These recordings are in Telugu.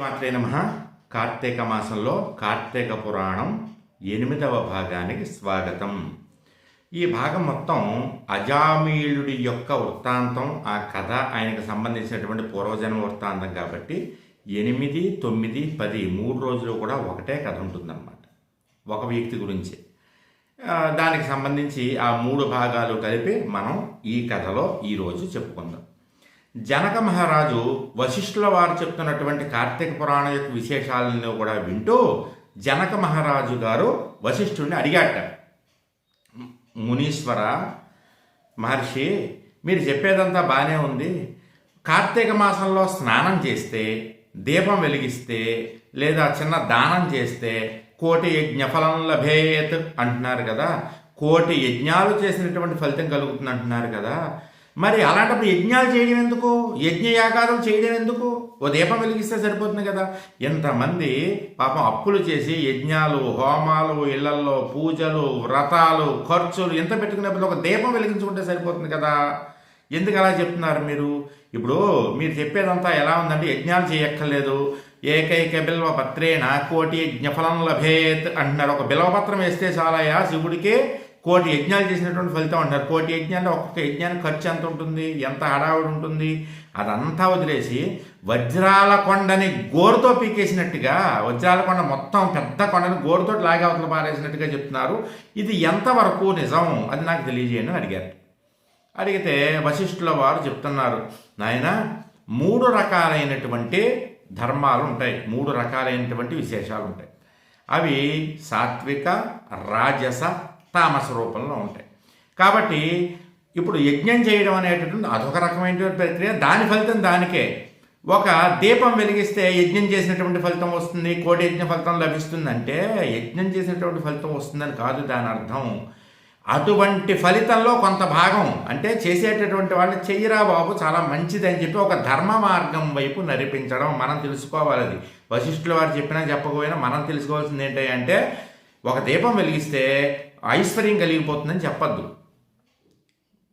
మాత్రే నమ. కార్తీక మాసంలో కార్తీక పురాణం ఎనిమిదవ భాగానికి స్వాగతం. ఈ భాగం మొత్తం అజామీళుడి యొక్క వృత్తాంతం ఆ కథ ఆయనకు సంబంధించినటువంటి పూర్వజన్మ వృత్తాంతం కాబట్టి ఎనిమిది తొమ్మిది పది మూడు రోజులు కూడా ఒకటే కథ ఉంటుందన్నమాట. ఒక వ్యక్తి గురించి. దానికి సంబంధించి ఆ మూడు భాగాలు కలిపి మనం ఈ కథలో ఈరోజు చెప్పుకుందాం. జనక మహారాజు వశిష్ఠుల వారు చెప్తున్నటువంటి కార్తీక పురాణం యొక్క విశేషాలను కూడా వింటూ జనక మహారాజు గారు వశిష్ఠుడిని అడిగాట. మునీశ్వర మహర్షి మీరు చెప్పేదంతా బాగానే ఉంది. కార్తీక మాసంలో స్నానం చేస్తే దీపం వెలిగిస్తే లేదా చిన్న దానం చేస్తే కోటి యజ్ఞఫలం లభేయత్ అంటున్నారు కదా. కోటి యజ్ఞాలు చేసినటువంటి ఫలితం కలుగుతుంది అంటున్నారు కదా. మరి అలాంటప్పుడు యజ్ఞాలు చేయడం ఎందుకు? యజ్ఞయాగాలు చేయడం ఎందుకు? ఓ దీపం వెలిగిస్తే సరిపోతుంది కదా. ఎంతమంది పాపం అప్పులు చేసి యజ్ఞాలు హోమాలు ఇళ్ళల్లో పూజలు వ్రతాలు ఖర్చులు ఎంత పెట్టుకున్నప్పుడు ఒక దీపం వెలిగించుకుంటే సరిపోతుంది కదా. ఎందుకు అలా చెప్తున్నారు మీరు? ఇప్పుడు మీరు చెప్పేదంతా ఎలా ఉందంటే యజ్ఞాలు చేయక్కర్లేదు. ఏకైక బిల్వ పత్రేణ కోటి యజ్ఞఫలం లభేత్ అంటున్నారు ఒక బిల్వపత్రం వేస్తే చాలయా శివుడికే. కోటి యజ్ఞాలు చేసినటువంటి ఫలితం అంటారు. కోటి యజ్ఞాలు ఒక్కొక్క యజ్ఞానికి ఖర్చు ఎంత ఉంటుంది? ఎంత హడావుడి ఉంటుంది? అదంతా వదిలేసి వజ్రాల కొండని గోరుతో పీకేసినట్టుగా వజ్రాల కొండ మొత్తం పెద్ద కొండని గోరుతో లాగవతలు అవతల పారేసినట్టుగా చెప్తున్నారు. ఇది ఎంతవరకు నిజం? అది నాకు తెలియజేయండి అడిగారు. అడిగితే వశిష్ఠుల వారు చెప్తున్నారు నాయన మూడు రకాలైనటువంటి ధర్మాలు ఉంటాయి. మూడు రకాలైనటువంటి విశేషాలు ఉంటాయి. అవి సాత్విక రాజస తామస రూపంలో ఉంటాయి. కాబట్టి ఇప్పుడు యజ్ఞం చేయడం అనేటటువంటి అదొక రకమైనటువంటి ప్రక్రియ. దాని ఫలితం దానికే. ఒక దీపం వెలిగిస్తే యజ్ఞం చేసినటువంటి ఫలితం వస్తుంది కోటి యజ్ఞ ఫలితం లభిస్తుందంటే యజ్ఞం చేసినటువంటి ఫలితం వస్తుందని కాదు దాని అర్థం. అటువంటి ఫలితంలో కొంత భాగం అంటే చేసేటటువంటి వాళ్ళని చెయ్యరా బాబు చాలా మంచిది అని చెప్పి ఒక ధర్మ మార్గం వైపు నడిపించడం మనం తెలుసుకోవాలి అది. వశిష్ఠుల వారు చెప్పినా చెప్పకపోయినా మనం తెలుసుకోవాల్సింది ఏంటి అంటే ఒక దీపం వెలిగిస్తే ఐశ్వర్యం కలిగిపోతుందని చెప్పద్దు.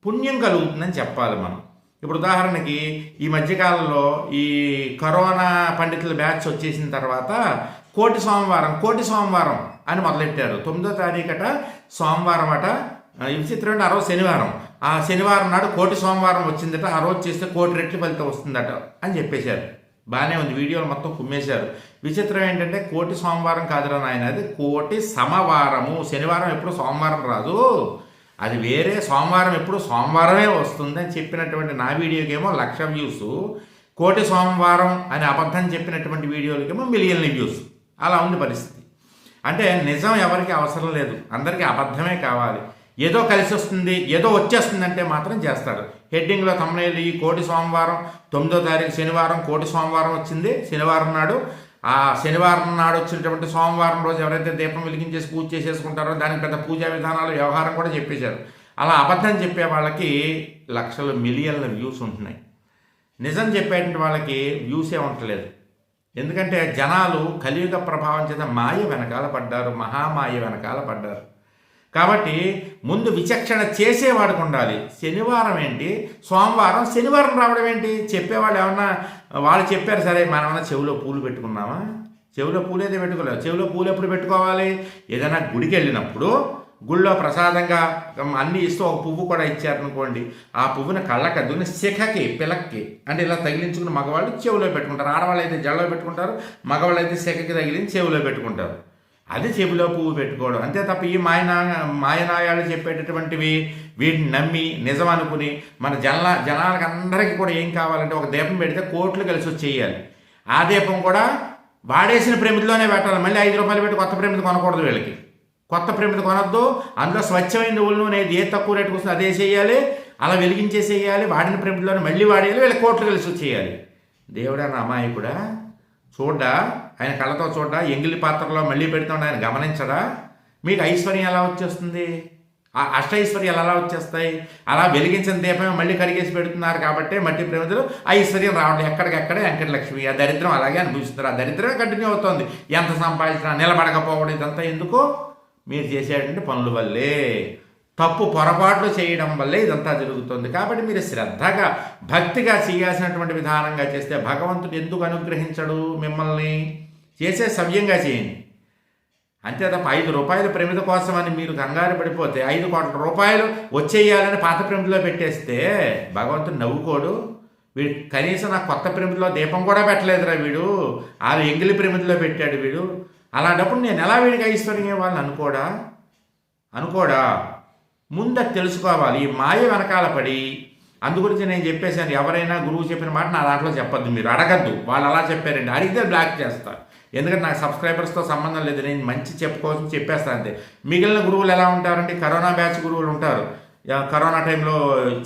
పుణ్యం కలుగుతుందని చెప్పాలి మనం. ఇప్పుడు ఉదాహరణకి ఈ మధ్యకాలంలో ఈ కరోనా పండితుల బ్యాచ్ వచ్చేసిన తర్వాత కోటి సోమవారం కోటి సోమవారం అని మొదలెట్టారు. తొమ్మిదో తారీఖట సోమవారం అట విచిత్రం అంటే ఆ రోజు శనివారం. ఆ శనివారం నాడు కోటి సోమవారం వచ్చిందట ఆ రోజు చేస్తే కోటి రెట్లు ఫలితం వస్తుందట అని చెప్పేశారు. బాగానే ఉంది. వీడియోలు మొత్తం కుమ్మేశారు. విచిత్రం ఏంటంటే కోటి సోమవారం కాదురా నాయన అది కోటి సమవారము. శనివారం ఎప్పుడు సోమవారం రాదు. అది వేరే సోమవారం ఎప్పుడు సోమవారమే వస్తుంది అని చెప్పినటువంటి నా వీడియోకేమో లక్ష వ్యూస్. కోటి సోమవారం అని అబద్ధం చెప్పినటువంటి వీడియోలకేమో మిలియన్ల వ్యూస్. అలా ఉంది పరిస్థితి. అంటే నిజం ఎవరికి అవసరం లేదు. అందరికీ అబద్ధమే కావాలి. ఏదో కలిసి వస్తుంది ఏదో వచ్చేస్తుంది అంటే మాత్రం చేస్తారు హెడ్డింగ్లో తమ్ముళ్ళు ఈ కోటి సోమవారం తొమ్మిదో తారీఖు శనివారం కోటి సోమవారం వచ్చింది. శనివారం నాడు ఆ శనివారం నాడు వచ్చినటువంటి సోమవారం రోజు ఎవరైతే దీపం వెలిగించేసి పూజ చేసేసుకుంటారో దానికి పెద్ద పూజా విధానాలు వ్యవహారం కూడా చెప్పేశారు. అలా అబద్ధం చెప్పే వాళ్ళకి లక్షల మిలియన్ల వ్యూస్ ఉంటున్నాయి. నిజం చెప్పేటువంటి వాళ్ళకి వ్యూసే ఉండట్లేదు. ఎందుకంటే జనాలు కలియుగ ప్రభావం చేత మాయ వెనకాల పడ్డారు మహామాయ వెనకాల పడ్డారు. కాబట్టి ముందు విచక్షణ చేసేవాడికి ఉండాలి. శనివారం ఏంటి? సోమవారం శనివారం రావడం ఏంటి? చెప్పేవాళ్ళు ఏమన్నా వాళ్ళు చెప్పారు సరే మనం ఏమన్నా చెవిలో పూలు పెట్టుకున్నామా? చెవిలో పూలు అయితే పెట్టుకోలేదు? చెవిలో పూలు ఎప్పుడు పెట్టుకోవాలి? ఏదైనా గుడికి వెళ్ళినప్పుడు గుళ్ళో ప్రసాదంగా అన్నీ ఇస్తూ ఒక పువ్వు కూడా ఇచ్చారనుకోండి ఆ పువ్వుని కళ్ళకి అద్దుకుని శిఖకి పిలక్కి అంటే ఇలా తగిలించుకుని మగవాళ్ళు చెవిలో పెట్టుకుంటారు. ఆడవాళ్ళు అయితే జడలో పెట్టుకుంటారు మగవాళ్ళు అయితే శిఖకి తగిలించి చెవిలో పెట్టుకుంటారు. అది చెవిలో పువ్వు పెట్టుకోవడం. అంతే తప్ప ఈ మాయనా మాయనాయాలు చెప్పేటటువంటివి వీటిని నమ్మి నిజం అనుకుని మన జన జనాలకు అందరికీ కూడా ఏం కావాలంటే ఒక దీపం పెడితే కోట్లు కలిసి వచ్చేయాలి. ఆ దీపం కూడా వాడేసిన ప్రమిదిలోనే పెట్టాలి. మళ్ళీ ఐదు రూపాయలు పెట్టి కొత్త ప్రమిది కొనకూడదు వీళ్ళకి. కొత్త ప్రమిది కొనొద్దు. అందులో స్వచ్ఛమైన నువ్వుల నూనె ఏ తక్కువ రేటుకు వస్తుంది అదే చేయాలి. అలా వెలిగించేసేయాలి. వాడిన ప్రమిదిలోనే మళ్ళీ వాడేయాలి. వీళ్ళకి కోట్లు కలిసి వచ్చేయాలి. దేవుడా నా కూడా చూడ్డా? ఆయన కళ్ళతో చూడ్డా? ఎంగిలి పాత్రలో మళ్ళీ పెడుతుండ? ఆయన గమనించడా? మీకు ఐశ్వర్యం ఎలా వచ్చేస్తుంది? ఆ అష్టైశ్వర్యాలు ఎలా వచ్చేస్తాయి? అలా వెలిగించిన దీపమే మళ్ళీ కరిగేసి పెడుతున్నారు కాబట్టి మట్టి ప్రమిదలు ఐశ్వర్యం రావడం ఎక్కడికెక్కడే వెంకటలక్ష్మి. ఆ దరిద్రం అలాగే అనుభవిస్తున్నారు. ఆ దరిద్రమే కంటిన్యూ అవుతుంది. ఎంత సంపాదించినా నిలబడకపోవడం ఇదంతా ఎందుకు? మీరు చేసేటువంటి పనుల వల్లే. తప్పు పొరపాట్లు చేయడం వల్లే ఇదంతా జరుగుతుంది. కాబట్టి మీరు శ్రద్ధగా భక్తిగా చేయాల్సినటువంటి విధానంగా చేస్తే భగవంతుడు ఎందుకు అనుగ్రహించడు మిమ్మల్ని? చేసే సవ్యంగా చేయండి. అంతే తప్ప ఐదు రూపాయల ప్రమిద కోసమని మీరు కంగారు పడిపోతే ఐదు కోట్ల రూపాయలు వచ్చేయాలని పాత ప్రమిదలో పెట్టేస్తే భగవంతుడు నవ్వుకోడు. వీడు కనీసం నా కొత్త ప్రమిదలో దీపం కూడా పెట్టలేదురా వీడు. ఆ ఎంగిలి ప్రమిదలో పెట్టాడు వీడు. అలాంటప్పుడు నేను ఎలా వీడికి ఐశ్వర్యం ఇవ్వాలని అనుకోడా? అనుకోడా? ముందు తెలుసుకోవాలి మాయ వెనకాల పడి. అందుగురించి నేను చెప్పేశాను ఎవరైనా గురువు చెప్పిన మాట నా దాంట్లో చెప్పద్దు మీరు అడగద్దు. వాళ్ళు అలా చెప్పారండి అడిగితే బ్లాక్ చేస్తారు. ఎందుకంటే నాకు సబ్స్క్రైబర్స్తో సంబంధం లేదు నేను మంచి చెప్పుకోవచ్చు చెప్పేస్తాను అంతే. మిగిలిన గురువులు ఎలా ఉంటారంటే కరోనా బ్యాచ్ గురువులు ఉంటారు. కరోనా టైంలో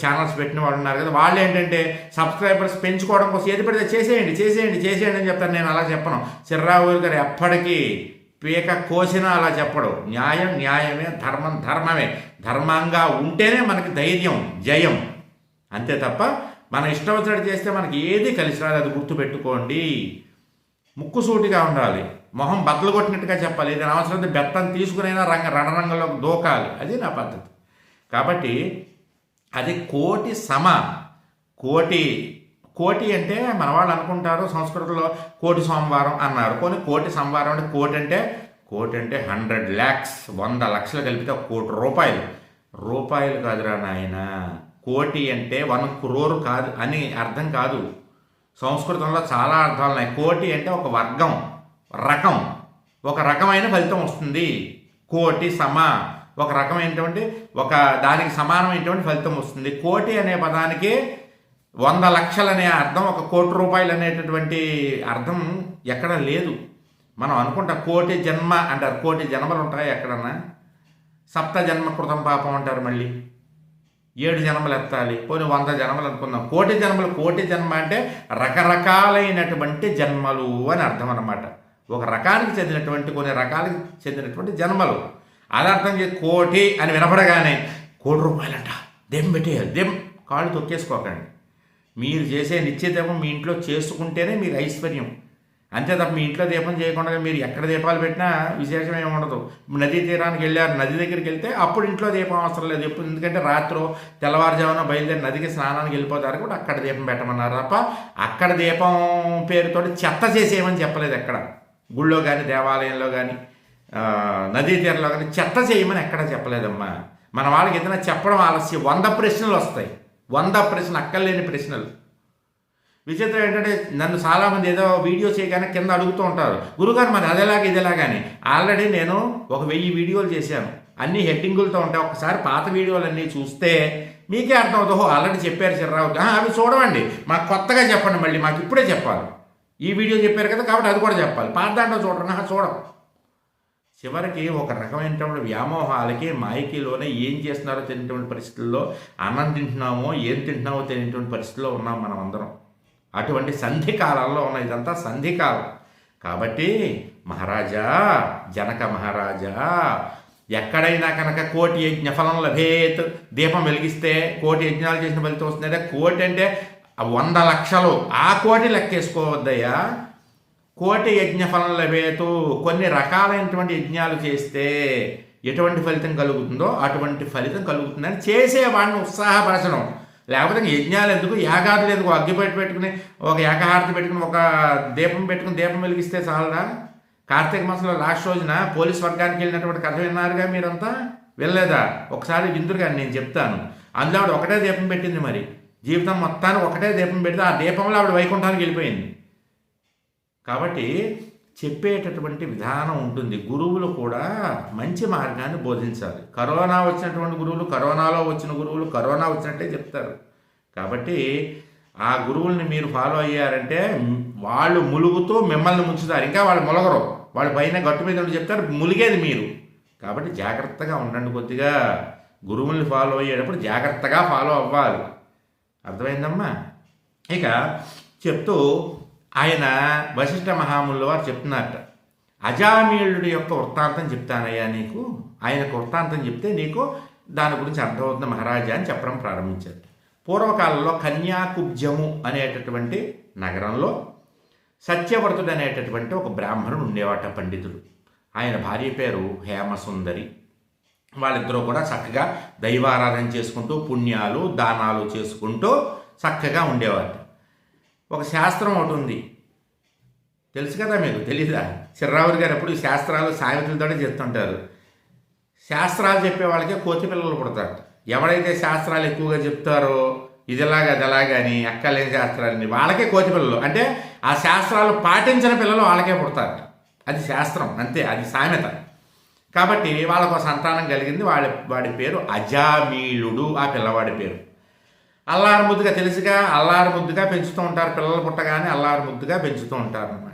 ఛానల్స్ పెట్టిన వాళ్ళు ఉన్నారు కదా వాళ్ళు ఏంటంటే సబ్స్క్రైబర్స్ పెంచుకోవడం కోసం ఏది పెడితే చేసేయండి చేసేయండి చేసేయండి అని చెప్తాను నేను అలా చెప్పను. చిర్రావు గారు ఎప్పటికీ పీక కోసినా అలా చెప్పడు. న్యాయం న్యాయమే ధర్మం ధర్మమే. ధర్మంగా ఉంటేనే మనకి ధైర్యం జయం. అంతే తప్ప మన ఇష్టం వచ్చినట్టు చేస్తే మనకి ఏది కలిసి రాదు అది గుర్తుపెట్టుకోండి. ముక్కుసూటిగా ఉండాలి. మొహం బద్దలు కొట్టినట్టుగా చెప్పాలి. ఇది అవసరం బెత్తం తీసుకునైనా రంగ రణరంగంలోకి దూకాలి. అది నా పద్ధతి. కాబట్టి అది కోటి సమ కోటి కోటి అంటే మన వాళ్ళు అనుకుంటారు సంస్కృతంలో కోటి సోమవారం అన్నారు. కొన్ని కోటి సోమవారం అంటే కోటి అంటే కోటి అంటే హండ్రెడ్ ల్యాక్స్ వంద లక్షలు కలిపితే ఒక కోటి రూపాయలు. రూపాయలు కాదురా నాయన. కోటి అంటే వన్ క్రోరు కాదు అని అర్థం కాదు. సంస్కృతంలో చాలా అర్థాలు ఉన్నాయి. కోటి అంటే ఒక వర్గం రకం. ఒక రకమైన ఫలితం వస్తుంది. కోటి సమ. ఒక రకమైనటువంటి ఒక దానికి సమానమైనటువంటి ఫలితం వస్తుంది. కోటి అనే పదానికి వంద లక్షలు అనే అర్థం ఒక కోటి రూపాయలు అనేటటువంటి అర్థం ఎక్కడ లేదు. మనం అనుకుంటా కోటి జన్మ అంటారు. కోటి జన్మలు ఉంటాయి ఎక్కడన్నా? సప్త జన్మ కృతం పాపం అంటారు మళ్ళీ. ఏడు జన్మలు ఎత్తాలి. పోనీ వంద జన్మలు అనుకుందాం. కోటి జన్మలు కోటి జన్మ అంటే రకరకాలైనటువంటి జన్మలు అని అర్థం అనమాట ఒక రకానికి చెందినటువంటి కొన్ని రకాలకు చెందినటువంటి జన్మలు. అది అర్థం చేసి కోటి అని వినపడగానే కోటి రూపాయలంట. దెమ్ పెట్టేయాలి దెమ్ కాళ్ళు తొక్కేసుకోకండి. మీరు చేసే నిత్య దీపం మీ ఇంట్లో చేసుకుంటేనే మీరు ఐశ్వర్యం. అంతే తప్ప మీ ఇంట్లో దీపం చేయకుండా మీరు ఎక్కడ దీపాలు పెట్టినా విశేషం ఏమి ఉండదు. నదీ తీరానికి వెళ్ళారు నది దగ్గరికి వెళ్తే అప్పుడు ఇంట్లో దీపం అవసరం లేదు. ఎప్పుడు ఎందుకంటే రాత్రి తెల్లవారుజామున బయలుదేరి నదికి స్నానానికి వెళ్ళిపోతారు కూడా అక్కడ దీపం పెట్టమన్నారు తప్ప అక్కడ దీపం పేరుతో చెత్త చేసేయమని చెప్పలేదు ఎక్కడ. గుళ్ళో కానీ దేవాలయంలో కానీ నదీ తీరంలో కానీ చెత్త చేయమని ఎక్కడ చెప్పలేదమ్మా. మన వాళ్ళకి ఏదైనా చెప్పడం ఆలస్యం. వంద ప్రశ్నలు వస్తాయి. వంద ప్రశ్న అక్కర్లేని ప్రశ్నలు. విచిత్రం ఏంటంటే నన్ను చాలామంది ఏదో వీడియో చేయగానే కింద అడుగుతూ ఉంటారు. గురుగారు మరి అదేలాగా ఇదేలాగాని ఆల్రెడీ నేను ఒక వెయ్యి వీడియోలు చేశాను. అన్ని హెడ్డింగులతో ఉంటాయి ఒకసారి పాత వీడియోలు అన్నీ చూస్తే మీకే అర్థం అవుతుంది ఓహో ఆల్రెడీ చెప్పారు చిర్రావు. అవి చూడవండి. మాకు కొత్తగా చెప్పండి మళ్ళీ మాకు ఇప్పుడే చెప్పాలి. ఈ వీడియో చెప్పారు కదా కాబట్టి అది కూడా చెప్పాలి. పాత దాంట్లో చూడండి చూడం చివరికి ఒక రకమైనటువంటి వ్యామోహాలకి మాయకీలోనే ఏం చేస్తున్నారో తెలియనటువంటి పరిస్థితుల్లో అన్నం తింటున్నామో ఏం తింటున్నామో తెలియనటువంటి పరిస్థితుల్లో ఉన్నాం మనం అందరం అటువంటి సంధి కాలంలో ఉన్న ఇదంతా సంధి కాలం కాబట్టి మహారాజా జనక మహారాజా ఎక్కడైనా కనుక కోటి యజ్ఞ ఫలం లభేత్. దీపం వెలిగిస్తే కోటి యజ్ఞాలు చేసిన ఫలితం వస్తుందంటే కోటి అంటే వంద లక్షలు. ఆ కోటి లెక్కేసుకోవద్దయ్యా. కోటి యజ్ఞ ఫలం లభేతు. కొన్ని రకాలైనటువంటి యజ్ఞాలు చేస్తే ఎటువంటి ఫలితం కలుగుతుందో అటువంటి ఫలితం కలుగుతుందని చేసేవాడిని ఉత్సాహపరచడం. లేకపోతే యజ్ఞాలు ఎందుకు? యాగాదులు ఎందుకు? అగ్గిపెట్టి పెట్టుకుని ఒక ఏకహారతి పెట్టుకుని ఒక దీపం పెట్టుకుని దీపం వెలిగిస్తే చాలదా? కార్తీక మాసంలో లాస్ట్ రోజున పోలీస్ వర్గానికి వెళ్ళినటువంటి కథ విన్నారుగా మీరంతా? వెళ్ళలేదా ఒకసారి విందురుగా నేను చెప్తాను. అందులో ఆవిడ ఒకటే దీపం పెట్టింది మరి. జీవితం మొత్తాన్ని ఒకటే దీపం పెడితే ఆ దీపంలో ఆవిడ వైకుంఠానికి వెళ్ళిపోయింది. కాబట్టి చెప్పేటటువంటి విధానం ఉంటుంది. గురువులు కూడా మంచి మార్గాన్ని బోధించాలి. కరోనా వచ్చినటువంటి గురువులు కరోనాలో వచ్చిన గురువులు కరోనా వచ్చినట్టే చెప్తారు. కాబట్టి ఆ గురువుల్ని మీరు ఫాలో అయ్యారంటే వాళ్ళు ములుగుతూ మిమ్మల్ని ముంచుతారు. ఇంకా వాళ్ళు ములగరు. వాళ్ళ పైన గట్టు మీద ఉండి చెప్తారు ములిగేది మీరు. కాబట్టి జాగ్రత్తగా ఉండండి కొద్దిగా. గురువుల్ని ఫాలో అయ్యేటప్పుడు జాగ్రత్తగా ఫాలో అవ్వాలి. అర్థమైందమ్మా? ఇక చెప్తూ ఆయన వశిష్ఠ మహాముల వారు చెప్తున్నారట అజామీళుడి యొక్క వృత్తాంతం చెప్తానయ్యా నీకు ఆయనకు వృత్తాంతం చెప్తే నీకు దాని గురించి అర్థమవుతుంది మహారాజా అని చెప్పడం ప్రారంభించారు పూర్వకాలంలో కన్యాకుబ్జము అనేటటువంటి నగరంలో సత్యవ్రతుడు అనేటటువంటి ఒక బ్రాహ్మణుడు ఉండేవాట పండితుడు. ఆయన భార్య పేరు హేమసుందరి. వాళ్ళిద్దరూ కూడా చక్కగా దైవారాధన చేసుకుంటూ పుణ్యాలు దానాలు చేసుకుంటూ చక్కగా ఉండేవారు ఒక శాస్త్రం ఒకటి ఉంది. తెలుసు కదా మీకు? తెలీదా? చిర్రావురి గారు ఎప్పుడు శాస్త్రాలు సామెతలతోనే చెప్తుంటారు. శాస్త్రాలు చెప్పే వాళ్ళకే కోతి పిల్లలు పుడతారు. ఎవడైతే శాస్త్రాలు ఎక్కువగా చెప్తారో ఇదిలాగా అదిలాగా అని అక్కలేని శాస్త్రాలని వాళ్ళకే కోతి పిల్లలు. అంటే ఆ శాస్త్రాలు పాటించిన పిల్లలు వాళ్ళకే పుడతారు. అది శాస్త్రం అంతే అది సామెత. కాబట్టి వాళ్ళకు సంతానం కలిగింది. వాడి వాడి పేరు అజామీలుడు ఆ పిల్లవాడి పేరు. అల్లారు ముద్దుగా తెలుసుగా అల్లారు ముద్దుగా పెంచుతూ ఉంటారు పిల్లలు పుట్టగానే అల్లారు ముద్దుగా పెంచుతూ ఉంటారు అనమాట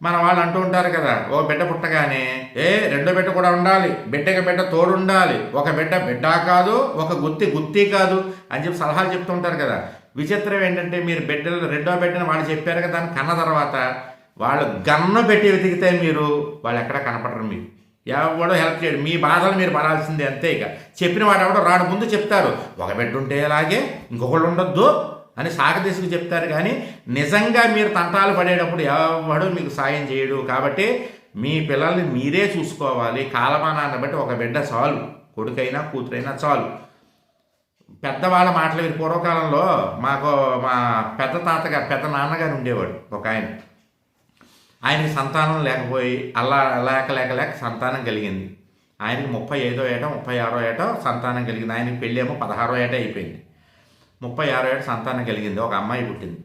మన వాళ్ళు అంటూ ఉంటారు కదా ఓ బిడ్డ పుట్టగానే ఏ రెండో బిడ్డ కూడా ఉండాలి బిడ్డకి బిడ్డ తోడు ఉండాలి ఒక బిడ్డ బిడ్డ కాదు ఒక గుత్తి గుత్తి కాదు అని చెప్పి సలహాలు చెప్తూ ఉంటారు కదా. విచిత్రం ఏంటంటే మీరు బిడ్డలు రెండో బిడ్డను వాళ్ళు చెప్పారు కదా దాన్ని కన్న తర్వాత వాళ్ళు గన్న పెట్టి వెతికితే మీరు వాళ్ళు ఎక్కడ కనపడరు మీరు ఎవడో హెల్ప్ చేయడు. మీ బాధలు మీరు పడాల్సిందే అంతే ఇక. చెప్పిన వాడు ఎవడో రాడు ముందు చెప్తారు. ఒక బిడ్డ ఉంటే అలాగే ఇంకొకళ్ళు ఉండొద్దు అని సాగదీసుకు చెప్తారు. కానీ నిజంగా మీరు తంటాలు పడేటప్పుడు ఎవడు మీకు సాయం చేయడు. కాబట్టి మీ పిల్లల్ని మీరే చూసుకోవాలి. కాలమానాన్ని బట్టి ఒక బిడ్డ చాలు. కొడుకైనా కూతురైనా చాలు. పెద్దవాళ్ళ మాటలు మీరు పూర్వకాలంలో మాకు మా పెద్ద తాతగారు పెద్ద నాన్నగారు ఉండేవాడు ఒక ఆయన. ఆయనకి సంతానం లేకపోయి అలా లేక లేక లేక సంతానం కలిగింది. ఆయనకి ముప్పై ఐదో ఏట ముప్పై ఆరో ఏట సంతానం కలిగింది. ఆయనకి పెళ్ళేమో పదహారో ఏట అయిపోయింది. ముప్పై ఆరో ఏట సంతానం కలిగింది. ఒక అమ్మాయి పుట్టింది.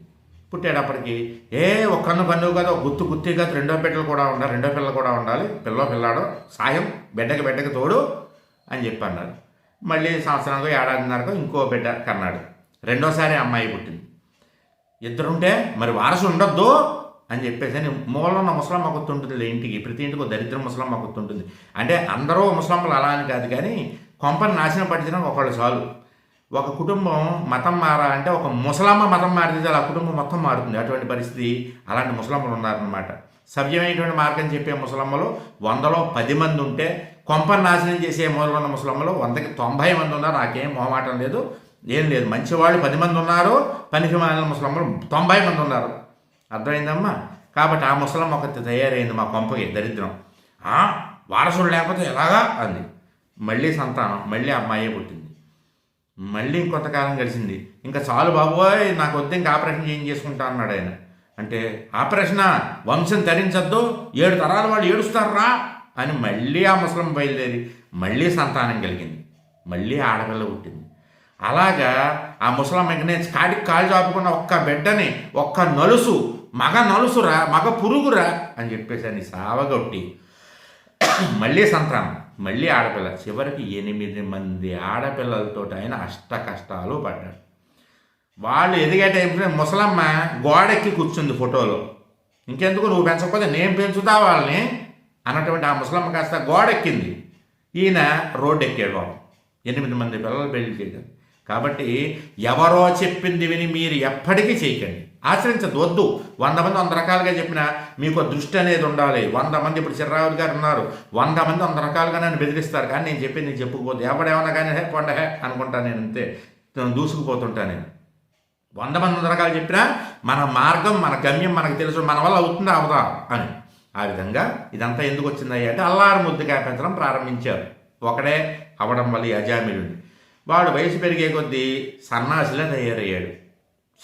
పుట్టేటప్పటికి ఏ ఒక్కన్న కన్నువు కదా ఒక గుత్తు గుత్తి కదా రెండో బిడ్డలు కూడా ఉండాలి రెండో పిల్లలు కూడా ఉండాలి. పిల్లో పిల్లాడు సాయం బిడ్డకి బిడ్డకి తోడు అని చెప్పి అన్నారు మళ్ళీ సంవత్సరానికి ఏడాదిన్నరకు ఇంకో బిడ్డ కన్నాడు. రెండోసారి అమ్మాయి పుట్టింది. ఇద్దరుంటే మరి వారసు ఉండొద్దు అని చెప్పేసి అని మూలన్న ముసలమ్మ కొత్తుంటుంది ఇంటికి. ప్రతి ఇంటికి ఒక దరిద్ర ముసలమ్మ కొత్తుంటుంది అంటే అందరూ ముసలమ్మలు అలా అని కాదు కానీ కొంపని నాశనం పట్టించడం ఒకళ్ళు చాలు. ఒక కుటుంబం మతం మారాలంటే ఒక ముసలమ్మ మతం మారితే ఆ కుటుంబం మొత్తం మారుతుంది. అటువంటి పరిస్థితి అలాంటి ముసలమ్మలు ఉన్నారనమాట సవ్యమైనటువంటి మార్గం చెప్పే ముసలమ్మలు వందలో పది మంది ఉంటే కొంపని నాశనం చేసే మూలలో ఉన్న ముసలమ్మలు వందకి తొంభై మంది ఉన్నారు. నాకేం మొహమాటం లేదు ఏం లేదు. మంచివాళ్ళు పది మంది ఉన్నారు పనికి మాలిన ముసలమ్మలు తొంభై మంది ఉన్నారు. అర్థమైందమ్మా? కాబట్టి ఆ ముసలమ్మ ఒకటి తయారైంది మా కొంపకి దరిద్రం. వారసుడు లేకపోతే ఎలాగా? అంది. మళ్ళీ సంతానం మళ్ళీ అమ్మాయే పుట్టింది. మళ్ళీ ఇంకొంతకాలం గడిచింది. ఇంకా చాలు బాబోయ్ నాకు వద్దు ఇంకా ఆపరేషన్ చేంజ్ చేసుకుంటా అన్నాడు ఆయన. అంటే ఆపరేషనా? వంశం ధరించద్దు ఏడు తరాల వాళ్ళు ఏడుస్తారా? అని మళ్ళీ ఆ ముసలం బయలుదేరి మళ్ళీ సంతానం కలిగింది. మళ్ళీ ఆడపిల్ల పుట్టింది. అలాగా ఆ ముసలమ్మకి నేను కాడికి కాలు చాపుకున్న ఒక్క బిడ్డని ఒక్క నలుసు మగ నలుసురా మగ పురుగురా అని చెప్పేసి అని సావగొట్టి మళ్ళీ సంతానం మళ్ళీ ఆడపిల్ల. చివరికి ఎనిమిది మంది ఆడపిల్లలతో ఆయన అష్ట కష్టాలు పడ్డాడు. వాళ్ళు ఎదిగే టైంలో ముసలమ్మ గోడెక్కి కూర్చుంది ఫోటోలో. ఇంకెందుకు నువ్వు పెంచకపోతే నేను పెంచుతా వాళ్ళని అన్నటువంటి ఆ ముసలమ్మ కాస్త గోడెక్కింది. ఈయన రోడ్డు ఎక్కాడు బాబు ఎనిమిది మంది పిల్లలు పెళ్ళి చేయడం. కాబట్టి ఎవరో చెప్పింది విని మీరు ఎప్పటికీ చేయకండి. ఆచరించదు వద్దు వంద మంది వంద రకాలుగా చెప్పినా మీకు దృష్టి అనేది ఉండాలి. వంద మంది ఇప్పుడు చిర్రావులు గారు ఉన్నారు. వంద మంది వంద రకాలుగా నన్ను బెదిరిస్తారు. కానీ నేను చెప్పి నేను చెప్పుకోవద్దు. ఎవడేమన్నా కానీ హే కొండ హే అనుకుంటాను నేను అంతే. దూసుకుపోతుంటా దూసుకుపోతుంటాను నేను. వంద మంది వంద రకాలు చెప్పినా మన మార్గం మన గమ్యం మనకు తెలుసు. మన వల్ల అవుతుందా అవదా అని. ఆ విధంగా ఇదంతా ఎందుకు వచ్చిందయ్యా అంటే అల్లారు ముద్దుగా పెంచడం ప్రారంభించారు. ఒకడే అవడం వల్ల ఈ వాడు వయసు పెరిగే కొద్దీ సన్నాసిలా తయారయ్యాడు.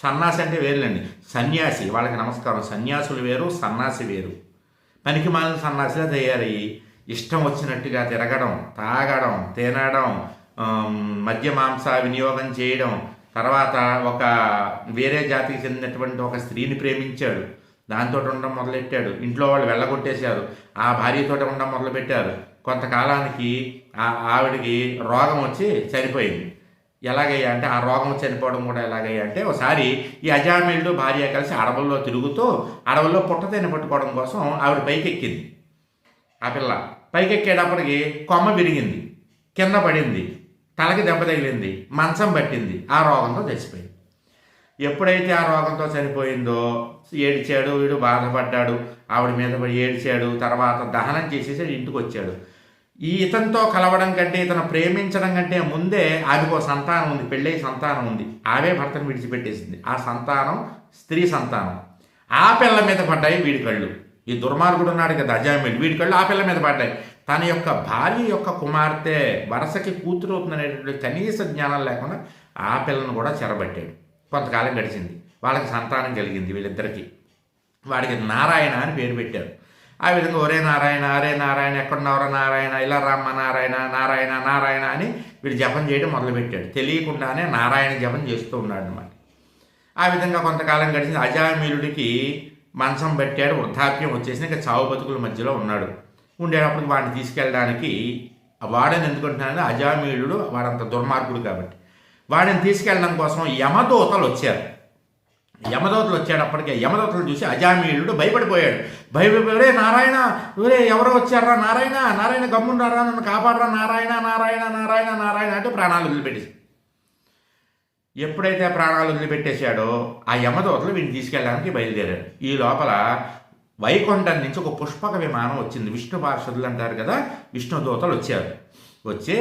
సన్నాసి అంటే వేరులేండి. సన్యాసి వాళ్ళకి నమస్కారం. సన్యాసులు వేరు సన్నాసి వేరు. పనికి మాలిన సన్నాసిగా తయారయ్యి ఇష్టం వచ్చినట్టుగా తిరగడం తాగడం తినడం మద్య మాంస వినియోగం చేయడం. తర్వాత ఒక వేరే జాతికి చెందినటువంటి ఒక స్త్రీని ప్రేమించాడు. దాంతో ఉండడం మొదలెట్టాడు. ఇంట్లో వాళ్ళు వెళ్ళగొట్టేశారు. ఆ భార్యతో ఉండడం మొదలుపెట్టారు. కొంతకాలానికి ఆ ఆవిడికి రోగం వచ్చి చనిపోయింది. ఎలాగయ్యా అంటే ఆ రోగం చనిపోవడం కూడా ఎలాగయ్యా అంటే ఒకసారి ఈ అజామిల్డు భార్య కలిసి అడవుల్లో తిరుగుతూ అడవుల్లో పుట్టతేనె పట్టుకోవడం కోసం ఆవిడ పైకెక్కింది. ఆ పిల్ల పైకెక్కేటప్పటికి కొమ్మ విరిగింది కింద పడింది తలకి దెబ్బ తగిలింది మంచం పట్టింది ఆ రోగంతో చచ్చిపోయింది. ఎప్పుడైతే ఆ రోగంతో చనిపోయిందో ఏడిచాడు వీడు బాధపడ్డాడు ఆవిడ మీద పడి ఏడిచాడు తర్వాత దహనం చేసేసి ఇంటికి వచ్చాడు ఈ ఇతనితో కలవడం కంటే ఇతను ప్రేమించడం కంటే ముందే ఆమెకు ఒక సంతానం ఉంది పెళ్ళై సంతానం ఉంది. ఆమె భర్తను విడిచిపెట్టేసింది. ఆ సంతానం స్త్రీ సంతానం. ఆ పిల్ల మీద పడ్డాయి వీడి కళ్ళు. ఈ దుర్మార్గుడు ఉన్నాడు కదా అజామిల్. వీడి కళ్ళు ఆ పిల్ల మీద పడ్డాయి. తన యొక్క భార్య యొక్క కుమార్తె వరసకి కూతురు అవుతుందనేటువంటి కనీస జ్ఞానం లేకుండా ఆ పిల్లను కూడా చెరబట్టాడు. కొంతకాలం గడిచింది. వాళ్ళకి సంతానం కలిగింది వీళ్ళిద్దరికీ. వాడికి నారాయణ అని పేరు పెట్టారు. ఆ విధంగా ఒరే నారాయణ అరే నారాయణ ఎక్కడున్నవరా నారాయణ ఇలా రామ్మ నారాయణ నారాయణ నారాయణ అని వీడు జపం చేయడం మొదలుపెట్టాడు. తెలియకుండానే నారాయణ జపం చేస్తూ ఉన్నాడు అనమాట ఆ విధంగా కొంతకాలం గడిచింది. అజామీలుడికి మంచం పెట్టాడు వృద్ధాప్యం వచ్చేసి ఇంకా చావు బతుకుల మధ్యలో ఉన్నాడు. ఉండేటప్పటికి వాడిని తీసుకెళ్ళడానికి వాడని ఎందుకుంటున్నాడు అజామీలుడు వాడంత దుర్మార్గుడు కాబట్టి. వాడిని తీసుకెళ్ళడం కోసం యమదూతలు వచ్చారు. యమదోతలు వచ్చేటప్పటికే యమదోతలు చూసి అజామీయుడు భయపడిపోయాడు. భయపడిపోయి నారాయణ ఒరే ఎవరో వచ్చారా? నారాయణ నారాయణ గమ్మున్నారా నన్ను కాపాడరా నారాయణ నారాయణ నారాయణ నారాయణ అంటే ప్రాణాలు వదిలిపెట్టేసి ఎప్పుడైతే ప్రాణాలు వదిలిపెట్టేశాడో ఆ యమదోతలు వీడిని తీసుకెళ్ళడానికి బయలుదేరాడు ఈ లోపల వైకుంఠం నుంచి ఒక పుష్పక విమానం వచ్చింది. విష్ణు పార్షదులు అంటారు కదా విష్ణుదోతలు వచ్చారు. వచ్చి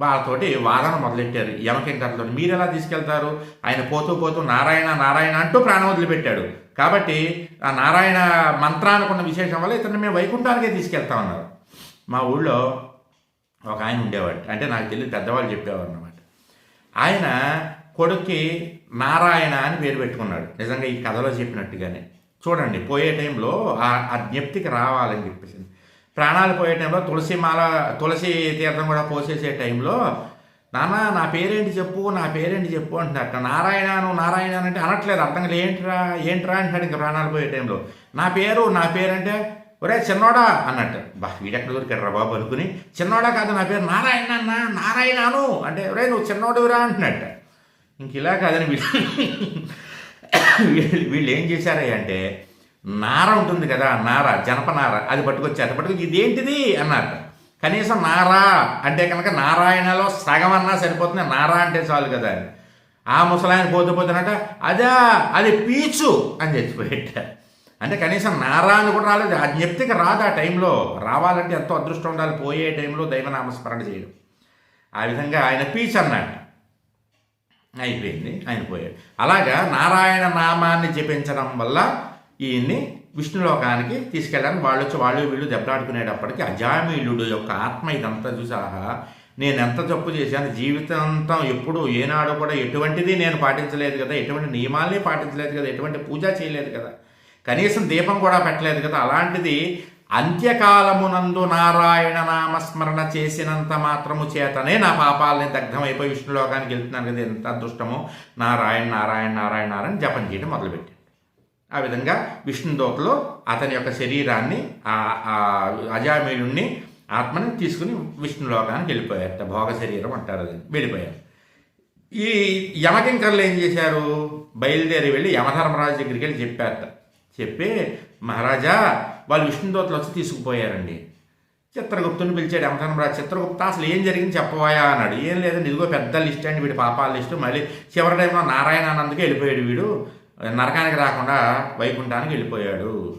వాళ్ళతోటి వాదన మొదలెట్టారు. యమకింకర్లతో మీరు ఎలా తీసుకెళ్తారు? ఆయన పోతూ పోతూ నారాయణ నారాయణ అంటూ ప్రాణం వదిలిపెట్టాడు. కాబట్టి ఆ నారాయణ మంత్రానికి ఉన్న విశేషం వల్ల ఇతన్ని మేము వైకుంఠానికే తీసుకెళ్తామన్నారు మా ఊళ్ళో ఒక ఆయన ఉండేవాడు. అంటే నాకు తెలియదు పెద్దవాళ్ళు చెప్పేవారు అనమాట ఆయన కొడుక్కి నారాయణ అని పేరు పెట్టుకున్నాడు. నిజంగా ఈ కథలో చెప్పినట్టుగానే. చూడండి పోయే టైంలో ఆ జ్ఞప్తికి రావాలని చెప్పేసి ప్రాణాలు పోయే టైంలో తులసి మాల తులసి తీర్థం కూడా పోసేసే టైంలో నాన్న నా పేరేంటి చెప్పు నా పేరేంటి చెప్పు అంటున్నట్ట. నారాయణను నారాయణ అంటే అనట్లేదు అర్థం ఏంట్రా ఏంట్రా అంటాడు ఇంకా ప్రాణాలు పోయే టైంలో. నా పేరు నా పేరంటే ఒరే చిన్నోడా అన్నట్టు. బా వీడెక్కడ దొరికాడు రా బాబు అనుకుని చిన్నోడా కాదు నా పేరు నారాయణ అన్న నారాయణను అంటే ఒరే నువ్వు చిన్నోడురా అంటున్నట్ట ఇంక ఇలా కాదని వీళ్ళు వీళ్ళు ఏం చేశారయ్య అంటే నార ఉంటుంది కదా నార జనపనార అది పట్టుకొచ్చారు పట్టుకొచ్చి ఇదేంటిది అన్నారు. కనీసం నారా అంటే కనుక నారాయణలో సగం అన్నా సరిపోతుంది నారా అంటే చాలు కదా అని. ఆ ముసలాయన పోతూ పోతున్నట్ట అదా అది పీచు అని చచ్చిపోయేట అంటే కనీసం నారా అని కూడా రాలేదు. ఆ జ్ఞప్తికి రాదు ఆ టైంలో. రావాలంటే ఎంతో అదృష్టం ఉండాలి. పోయే టైంలో దైవనామస్మరణ చేయడం. ఆ విధంగా ఆయన పీచ్ అన్నాడు. అయిపోయింది ఆయన పోయాడు. అలాగా నారాయణ నామాన్ని జపించడం వల్ల ఈయన్ని విష్ణులోకానికి తీసుకెళ్ళడానికి వాళ్ళు వచ్చి వాళ్ళు వీళ్ళు దెబ్బలాడుకునేటప్పటికీ అజామీలుడు యొక్క ఆత్మ ఇదంతా చూసాహా నేను ఎంత తప్పు చేశాను? జీవితాంతం ఎప్పుడు ఏనాడు కూడా ఎటువంటిది నేను పాటించలేదు కదా ఎటువంటి నియమాల్ని పాటించలేదు కదా ఎటువంటి పూజ చేయలేదు కదా కనీసం దీపం కూడా పెట్టలేదు కదా అలాంటిది అంత్యకాలమునందు నారాయణ నామస్మరణ చేసినంత మాత్రము చేతనే నా పాపాలని దగ్ధమైపోయి విష్ణులోకానికి వెళ్తున్నాను కదా ఎంత అదృష్టమో. నారాయణ నారాయణ నారాయణ నారాయణ జపం చేయడం మొదలుపెట్టి ఆ విధంగా విష్ణుదోతలో అతని యొక్క శరీరాన్ని ఆ అజామీయుణ్ణి ఆత్మని తీసుకుని విష్ణులోకానికి వెళ్ళిపోయారట భోగ శరీరం అంటారు అది. వెళ్ళిపోయారు. ఈ యమకింకర్లు ఏం చేశారు? బయలుదేరి వెళ్ళి యమధర్మరాజు దగ్గరికి వెళ్ళి చెప్పారట. చెప్పి మహారాజా వాళ్ళు విష్ణుదోతలు వచ్చి తీసుకుపోయారండి. చిత్రగుప్తుని పిలిచాడు యమధర్మరాజు. చిత్రగుప్త అసలు ఏం జరిగింది చెప్పబోయా? అన్నాడు. ఏం లేదండి ఇదిగో పెద్ద లిస్ట్ అండి వీడి పాపాల లిస్టు. మళ్ళీ చివరి టైంలో నారాయణానందకే వెళ్ళిపోయాడు వీడు. నరకానికి రాకుండా వైకుంఠానికి వెళ్ళిపోయాడు.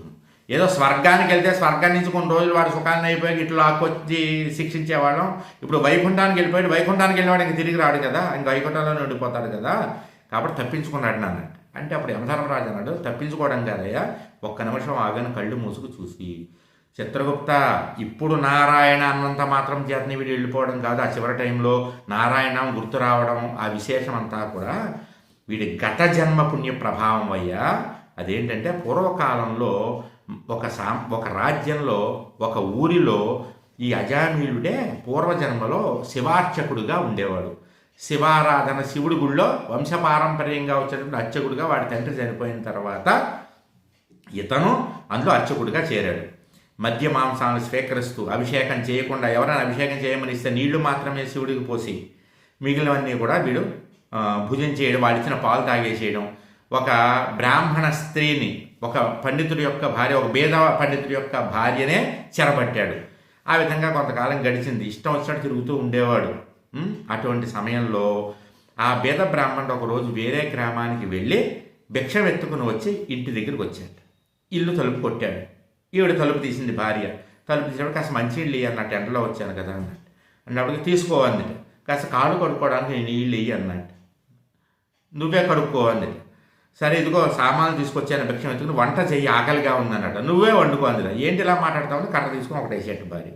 ఏదో స్వర్గానికి వెళ్తే స్వర్గం నుంచి కొన్ని రోజులు వాడు సుఖాన్ని అయిపోయి ఇట్లా లాక్కొచ్చి శిక్షించేవాళ్ళం. ఇప్పుడు వైకుంఠానికి వెళ్ళిపోయాడు. వైకుంఠానికి వెళ్ళివాడు ఇంక తిరిగి రాడు కదా. ఇంక వైకుంఠంలోనే ఉండిపోతాడు కదా. కాబట్టి తప్పించుకున్నాడు నన్ను. అంటే అప్పుడు యమధర్మరాజు అన్నాడు తప్పించుకోవడం కాదయ్యా. ఒక్క నిమిషం ఆగని కళ్ళు మూసుకు చూసి. చిత్రగుప్త ఇప్పుడు నారాయణ అన్నంత మాత్రం చేతని వీడు వెళ్ళిపోవడం కాదు. ఆ చివరి టైంలో నారాయణం గుర్తు రావడం ఆ విశేషం అంతా కూడా వీడి గత జన్మ పుణ్య ప్రభావం అయ్యా అదేంటంటే పూర్వకాలంలో ఒక సా ఒక రాజ్యంలో ఒక ఊరిలో ఈ అజామీలుడే పూర్వజన్మలో శివార్చకుడుగా ఉండేవాడు. శివారాధన శివుడి గుళ్ళో వంశపారంపర్యంగా వచ్చినటువంటి అర్చకుడిగా వాడి తండ్రి చనిపోయిన తర్వాత ఇతను అందులో అర్చకుడిగా చేరాడు. మద్య మాంసాలను స్వీకరిస్తూ అభిషేకం చేయకుండా ఎవరైనా అభిషేకం చేయమని ఇస్తే నీళ్ళు మాత్రమే శివుడికి పోసి మిగిలినవన్నీ కూడా వీడు భుజం చేయడం వాళ్ళు ఇచ్చిన పాలు తాగేసేయడం. ఒక బ్రాహ్మణ స్త్రీని ఒక పండితుడి యొక్క భార్య ఒక భేద పండితుడి యొక్క భార్యనే చెరబట్టాడు. ఆ విధంగా కొంతకాలం గడిచింది. ఇష్టం వచ్చినట్టు తిరుగుతూ ఉండేవాడు. అటువంటి సమయంలో ఆ భేద బ్రాహ్మణుడు ఒకరోజు వేరే గ్రామానికి వెళ్ళి భిక్ష వెత్తుకుని వచ్చి ఇంటి దగ్గరికి వచ్చాడు. ఇల్లు తలుపు కొట్టాడు. ఈవిడ తలుపు తీసింది భార్య. తలుపు తీసినప్పుడు కాస్త మంచి అన్నట్టు ఎండలో వచ్చాను కదా అన్నట్టు. అన్నప్పటికి తీసుకోవాలి కాస్త కాళ్ళు కడుక్కోవడానికి నేను నీళ్ళు అన్నట్టు. నువ్వే కడుక్కోవాలి సరే ఇదిగో సామాన్లు తీసుకొచ్చాను భిక్షం ఎత్తుకుని వంట చెయ్యి ఆకలిగా ఉందన్నట నువ్వే వండుకో అందులో. ఏంటి ఇలా మాట్లాడతామని కర్ర తీసుకుని ఒకటి వేసేట్టు భార్య.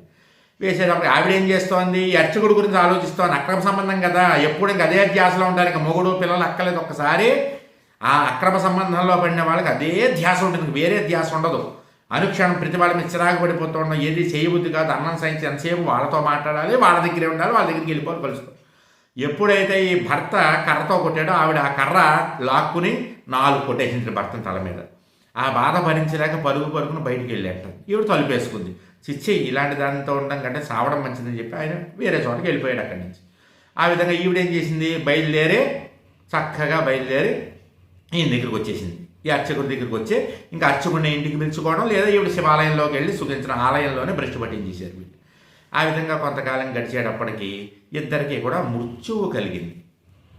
వేసేటప్పుడు ఆవిడ ఏం చేస్తోంది? అర్చకుడు గురించి ఆలోచిస్తోంది. అక్రమ సంబంధం కదా. ఎప్పుడు ఇంక అదే ధ్యాసలో ఉంటారు. ఇంకా మొగుడు పిల్లలు అక్కలేదు ఒక్కసారి. ఆ అక్రమ సంబంధంలో పడిన వాళ్ళకి అదే ధ్యాస ఉంటుంది. వేరే ధ్యాస ఉండదు. అనుక్షణం ప్రతి వాళ్ళ మీద చిరాకు పడిపోతూ ఉండడం ఏది చేయబుద్ధి కాదు. అన్నం సహించి ఎంతసేపు వాళ్ళతో మాట్లాడాలి వాళ్ళ దగ్గరే ఉండాలి వాళ్ళ దగ్గరికి వెళ్ళిపోవాలి కలుసుకోవాలి. ఎప్పుడైతే ఈ భర్త కర్రతో కొట్టాడో ఆవిడ ఆ కర్ర లాక్కుని నాలుగు కొట్టేసింది భర్తను తల మీద. ఆ బాధ భరించలేక పరుగు పరుగును బయటికి వెళ్ళేట ఈవిడ తలుపేసుకుంది. చిచ్చి ఇలాంటి దానితో ఉండడం కంటే సావడం మంచిదని చెప్పి ఆయన వేరే చోటకి వెళ్ళిపోయాడు అక్కడి నుంచి. ఆ విధంగా ఈవిడేం చేసింది? బయలుదేరి చక్కగా బయలుదేరి ఈయన దగ్గరికి వచ్చేసింది. ఈ అర్చకుడి దగ్గరికి వచ్చి ఇంకా అర్చకుడిని ఇంటికి పిలుచుకోవడం లేదా ఈవిడ శివాలయంలోకి వెళ్ళి సుఖించిన ఆలయంలోనే భ్రష్టు పట్టించేశారు ఆ విధంగా కొంతకాలం గడిచేటప్పటికీ ఇద్దరికీ కూడా మృత్యువు కలిగింది.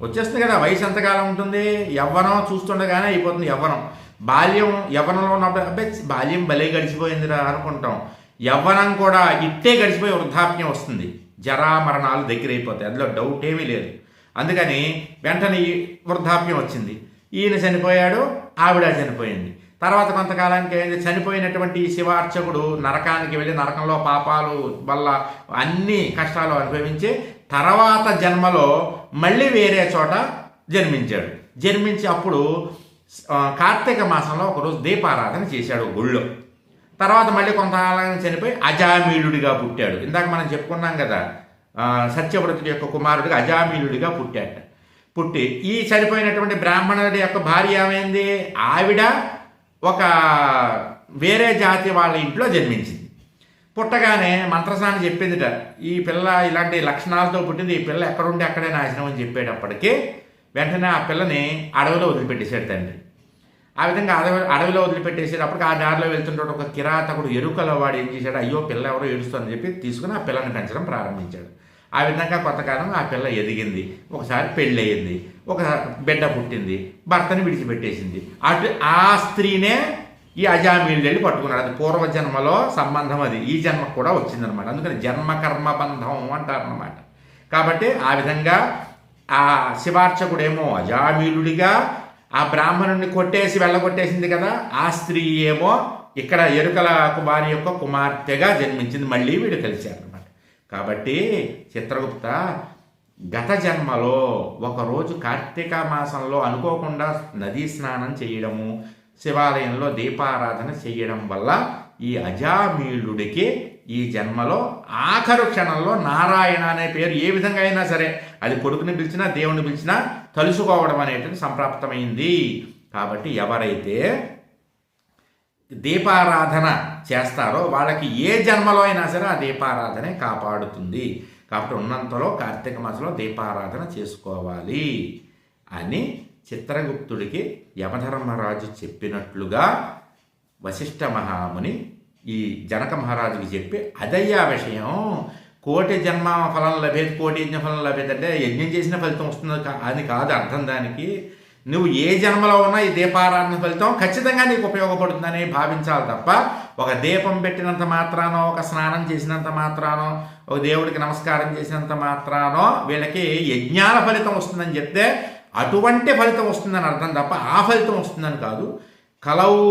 వచ్చేస్తుంది కదా వయసు ఎంతకాలం ఉంటుంది? యవ్వనం చూస్తుండగానే అయిపోతుంది యవ్వనం. బాల్యం యవ్వనంలో ఉన్నప్పుడు అబ్బాయి బాల్యం భలే గడిచిపోయిందిరా అనుకుంటాం. యవ్వనం కూడా ఇట్టే గడిచిపోయి వృద్ధాప్యం వస్తుంది. జరా మరణాలు దగ్గర అయిపోతాయి. అందులో డౌట్ ఏమీ లేదు. అందుకని వెంటనే వృద్ధాప్యం వచ్చింది. ఈయన చనిపోయాడు ఆవిడ చనిపోయింది. తర్వాత కొంతకాలానికి ఏంది చనిపోయినటువంటి ఈ శివార్చకుడు నరకానికి వెళ్ళి నరకంలో పాపాలు వల్ల అన్ని కష్టాలు అనుభవించి తర్వాత జన్మలో మళ్ళీ వేరే చోట జన్మించాడు. జన్మించి అప్పుడు కార్తీక మాసంలో ఒకరోజు దీపారాధన చేశాడు గుళ్ళో. తర్వాత మళ్ళీ కొంతకాలం చనిపోయి అజామీలుడిగా పుట్టాడు. ఇందాక మనం చెప్పుకున్నాం కదా సత్యవ్రతుడి యొక్క కుమారుడిగా అజామీలుడిగా పుట్టాడు పుట్టి ఈ చనిపోయినటువంటి బ్రాహ్మణుడి యొక్క భార్య ఏమైంది? ఆవిడ ఒక వేరే జాతి వాళ్ళ ఇంట్లో జన్మించింది. పుట్టగానే మంత్రస్నానం చెప్పిందిట ఈ పిల్ల ఇలాంటి లక్షణాలతో పుట్టింది ఈ పిల్ల ఎక్కడుండి అక్కడే నాశనం అని చెప్పేటప్పటికీ వెంటనే ఆ పిల్లని అడవిలో వదిలిపెట్టేశాడు తండ్రి. ఆ విధంగా అడవి అడవిలో వదిలిపెట్టేసేటప్పటికి ఆ దారిలో వెళ్తుంటే ఒక కిరాతకుడు ఎరుకల వాడు ఏం చేశాడు అయ్యో పిల్ల ఎవరో ఏడుస్తుందని చెప్పి తీసుకుని ఆ పిల్లని పెంచడం ప్రారంభించాడు. ఆ విధంగా కొంతకాలం ఆ పిల్ల ఎదిగింది. ఒకసారి పెళ్ళయింది. ఒకసారి ఒక బిడ్డ పుట్టింది. భర్తని విడిచిపెట్టేసింది. అటు ఆ స్త్రీనే ఈ అజామీళ్ళు వెళ్ళి పట్టుకున్నాడు. అది పూర్వజన్మలో సంబంధం అది. ఈ జన్మకు కూడా వచ్చిందనమాట అందుకని జన్మ కర్మ బంధం అంటారనమాట కాబట్టి ఆ విధంగా ఆ శివార్చకుడేమో అజామీలుడిగా ఆ బ్రాహ్మణుడిని కొట్టేసి వెళ్ళగొట్టేసింది కదా ఆ స్త్రీ ఏమో ఇక్కడ ఎరుకల కుమారి యొక్క కుమార్తెగా జన్మించింది. మళ్ళీ వీడు కలిశారు కాబట్టి చిత్రగుప్త గత జన్మలో ఒకరోజు కార్తీక మాసంలో అనుకోకుండా నదీ స్నానం చేయడము శివాలయంలో దీపారాధన చేయడం వల్ల ఈ అజామీళుడికి ఈ జన్మలో ఆఖరు క్షణంలో నారాయణ అనే పేరు ఏ విధంగా అయినా సరే అది కొడుకుని పిలిచినా దేవుని పిలిచినా తలుసుకోవడం అనేటువంటి సంప్రాప్తమైంది. కాబట్టి ఎవరైతే దీపారాధన చేస్తారో వాళ్ళకి ఏ జన్మలో అయినా సరే ఆ దీపారాధనే కాపాడుతుంది. కాబట్టి ఉన్నంతలో కార్తీక మాసంలో దీపారాధన చేసుకోవాలి అని చిత్రగుప్తుడికి యమధర్మరాజు చెప్పినట్లుగా వశిష్ఠ మహాముని ఈ జనక మహారాజుకి చెప్పి అదయ్యా విషయం కోటి జన్మ ఫలం లభ్యత కోటి యజ్ఞ ఫలం లభ్యత అంటే యజ్ఞం చేసిన ఫలితం వస్తుంది అని కాదు అర్థం దానికి. నువ్వు ఏ జన్మలో ఉన్నా ఈ దీపారాధన ఫలితం ఖచ్చితంగా నీకు ఉపయోగపడుతుందని భావించాలి తప్ప ఒక దీపం పెట్టినంత మాత్రానో ఒక స్నానం చేసినంత మాత్రానో ఒక దేవుడికి నమస్కారం చేసినంత మాత్రానో వీళ్ళకి యజ్ఞాల ఫలితం వస్తుందని చెప్తే అటువంటి ఫలితం వస్తుందని అర్థం తప్ప ఆ ఫలితం వస్తుందని కాదు. కలవు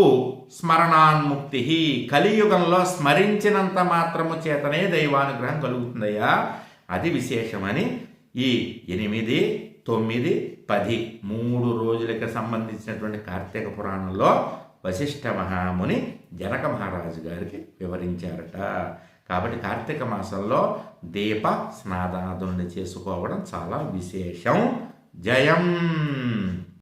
స్మరణాన్ముక్తి కలియుగంలో స్మరించినంత మాత్రము చేతనే దైవానుగ్రహం కలుగుతుందయ్యా. అది విశేషమని ఈ ఎనిమిది తొమ్మిది పది మూడు రోజులకి సంబంధించినటువంటి కార్తీక పురాణంలో వశిష్ఠ మహాముని జనక మహారాజు గారికి వివరించారట. కాబట్టి కార్తీక మాసంలో దీప స్నాదాదుల్ని చేసుకోవడం చాలా విశేషం. జయం!